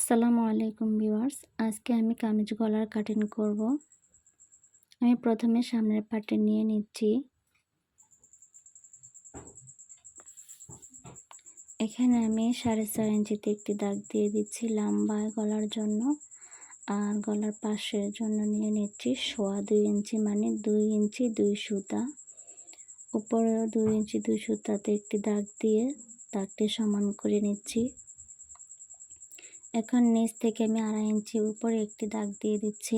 আসসালামু আলাইকুম ভিউয়ার্স। আজকে আমি কামিজ গলার কাটিং করব। আমি প্রথমে সামনের পাটে নিয়ে নিচ্ছি। এখানে আমি সাড়ে চার ইঞ্চিতে একটি দাগ দিয়ে দিচ্ছি লম্বায় গলার জন্য। আর গলার পাশের জন্য নিয়ে নিচ্ছি সোয়া দুই ইঞ্চি মানে দুই ইঞ্চি দুই সুতা। উপরেও দুই ইঞ্চি দুই সুতাতে একটি দাগ দিয়ে দাগটি সমান করে নিচ্ছি। এখন নিচ থেকে আমি আড়াই ইঞ্চি উপরে একটি দাগ দিয়ে দিচ্ছি।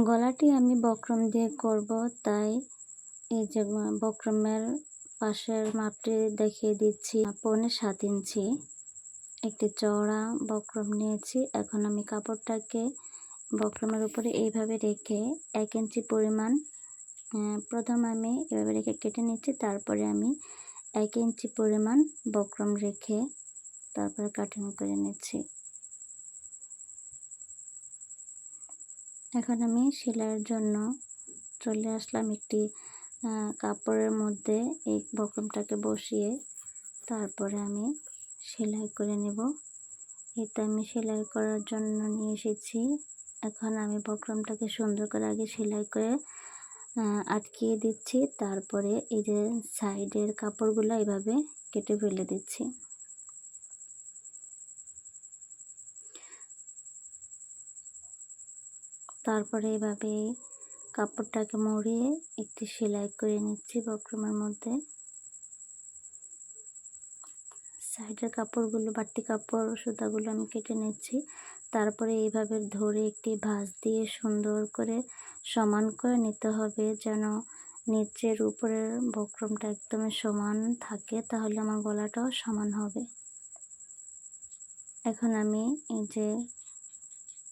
গলাটি আমি বক্রম দিয়ে করব, তাই এই যে, বক্রমের পাশের মাপটি দেখিয়ে দিচ্ছি। পৌনে সাত ইঞ্চি। একটি চওড়া বক্রম নিয়েছি। এখন আমি কাপড়টাকে বক্রমের উপরে এইভাবে রেখে এক ইঞ্চি পরিমাণ প্রথম আমি এভাবে রেখে কেটে নিচ্ছি। তারপরে আমি এক ইঞ্চি পরিমাণ বক্রম রেখে তারপরে কাটিং করে নিচ্ছি। এখন আমি সেলাইয়ের জন্য চলে আসলাম একটি কাপড়ের মধ্যে এই বক্রমটাকে বসিয়ে তারপরে আমি সেলাই করে নেব। এটা আমি সেলাই করার জন্য নিয়ে এসেছি। এখন আমি বক্রমটাকে সুন্দর করে আগে সেলাই করে আটকিয়ে দিচ্ছি। তারপরে এই যে সাইডের কাপড়গুলো এভাবে কেটে ফেলে দিচ্ছি। তারপরে এভাবে কাপড়টাকে মরিয়ে একটি সেলাই করে নিচ্ছি বক্রমের মধ্যে। সাইডের কাপড়গুলো, বাড়তি কাপড়, সুতাগুলো আমি কেটে নিচ্ছি। তারপরে এইভাবে ধরে একটি ভাঁজ দিয়ে সুন্দর করে সমান করে নিতে হবে যেন নিচের উপরের বক্রমটা একদমই সমান থাকে, তাহলে আমার গলাটাও সমান হবে। এখন আমি এই যে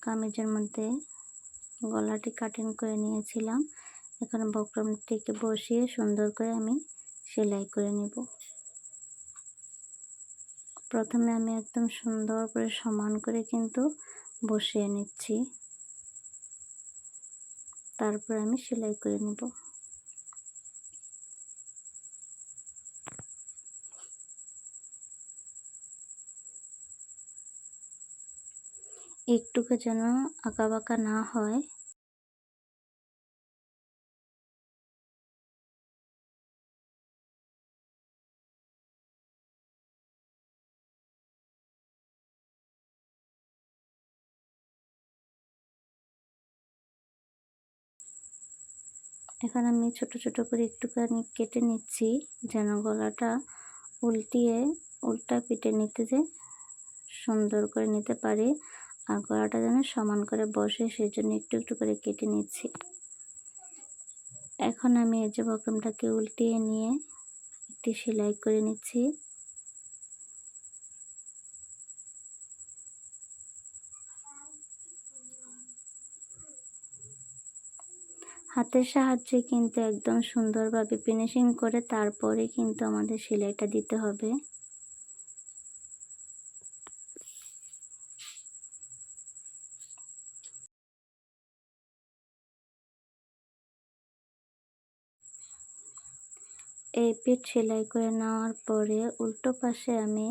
কামিজের মধ্যে গলাটি কাটিং করে নিয়েছিলাম। এখন বক্রমটিকে বসিয়ে সুন্দর করে আমি সেলাই করে নেব। প্রথমে আমি একদম সুন্দর করে সমান করে কিন্তু বসিয়ে নিচ্ছি। তারপর আমি সেলাই করে নেব। একটুকু যেন আঁকা বাঁকা না হয়। এখন আমি ছোট ছোট করে একটুখানি কেটে নিচ্ছি, যেন গলাটা উল্টিয়ে, উল্টা পিটে নিতে যে সুন্দর করে নিতে পারি। আর গলাটা যেন সমান করে বসে সেই জন্য একটু একটু করে কেটে নিচ্ছি। এখন আমি এই যে বক্রমটাকে উল্টিয়ে নিয়ে একটি সেলাই করে নিচ্ছি। হাতের সাহায্যে কিন্তু একদম সুন্দরভাবে ফিনিশিং করে তারপরে কিন্তু আমাদের সেলাইটা দিতে হবে। এই পিঠ সেলাই করে নেওয়ার পরে উল্টো পাশে আমি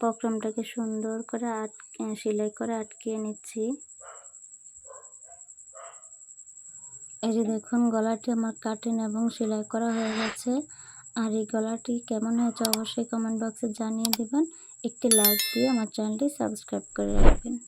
বক্রমটাকে সুন্দর করে আট সেলাই করে আটকিয়ে নিচ্ছি। এই যে দেখুন, গলাটি আমার কাটিং এবং সেলাই করা হয়ে গেছে। আর এই গলাটি কেমন হয়েছে অবশ্যই কমেন্ট বক্সে জানিয়ে দেবেন। একটি লাইক দিয়ে আমার চ্যানেলটি সাবস্ক্রাইব করে রাখবেন।